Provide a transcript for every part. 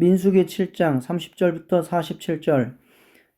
민수기 7장 30절부터 47절.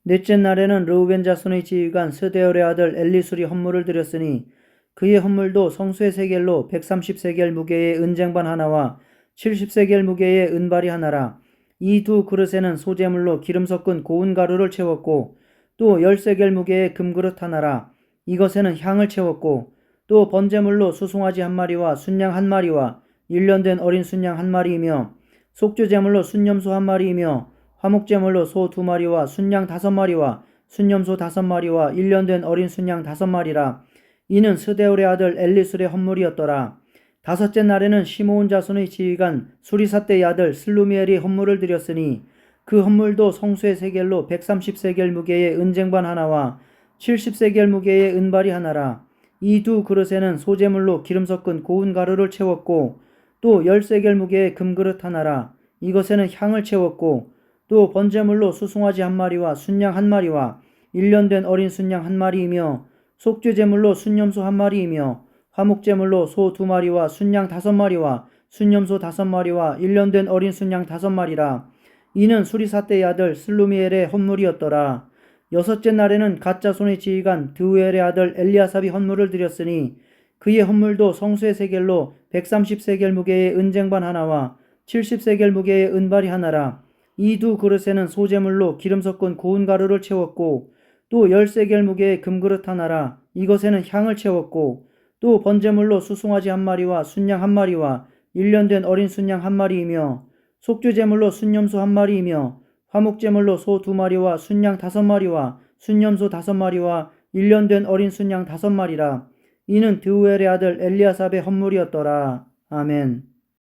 넷째 날에는 르우벤 자손의 지휘관 스데올의 아들 엘리술이 헌물을 드렸으니 그의 헌물도 성수의 세겔로 130세겔 무게의 은쟁반 하나와 70세겔 무게의 은발이 하나라. 이 두 그릇에는 소재물로 기름 섞은 고운 가루를 채웠고 또 10세겔 무게의 금그릇 하나라. 이것에는 향을 채웠고 또 번제물로 수송아지 한 마리와 순양 한 마리와 일년된 어린 순양 한 마리이며 속죄제물로 순념소 한 마리이며 화목제물로 소 두 마리와 순양 다섯 마리와 순념소 다섯 마리와 일년된 어린 순양 다섯 마리라. 이는 스데울의 아들 엘리술의 헌물이었더라. 다섯째 날에는 시므온 자손의 지휘관 수리사떼의 아들 슬루미엘이 헌물을 드렸으니 그 헌물도 성수의 세겔로 130세겔 무게의 은쟁반 하나와 70세겔 무게의 은발이 하나라. 이 두 그릇에는 소재물로 기름 섞은 고운 가루를 채웠고 또 열세겔 무게의 금그릇 하나라. 이것에는 향을 채웠고 또 번제물로 수송아지 한 마리와 순양 한 마리와 일년된 어린 순양 한 마리이며 속죄제물로 순념소 한 마리이며 화목제물로 소 두 마리와 순양 다섯 마리와 순념소 다섯 마리와 일년된 어린 순양 다섯 마리라. 이는 수리사떼의 아들 슬루미엘의 헌물이었더라. 여섯째 날에는 가짜 손의 지휘관 드우엘의 아들 엘리아삽이 헌물을 드렸으니 그의 헌물도 성수의 세겔로 130세겔 무게의 은쟁반 하나와 70세겔 무게의 은발이 하나라. 이 두 그릇에는 소재물로 기름 섞은 고운 가루를 채웠고 또 10세겔 무게의 금그릇 하나라. 이것에는 향을 채웠고 또 번제물로 수송아지 한 마리와 순양 한 마리와 일년된 어린 순양 한 마리이며 속죄제물로 순념소 한 마리이며 화목제물로 소 두 마리와 순양 다섯 마리와 순념소 다섯 마리와 일년된 어린 순양 다섯 마리라. 이는 드우엘의 아들 엘리아삽의 헌물이었더라. 아멘.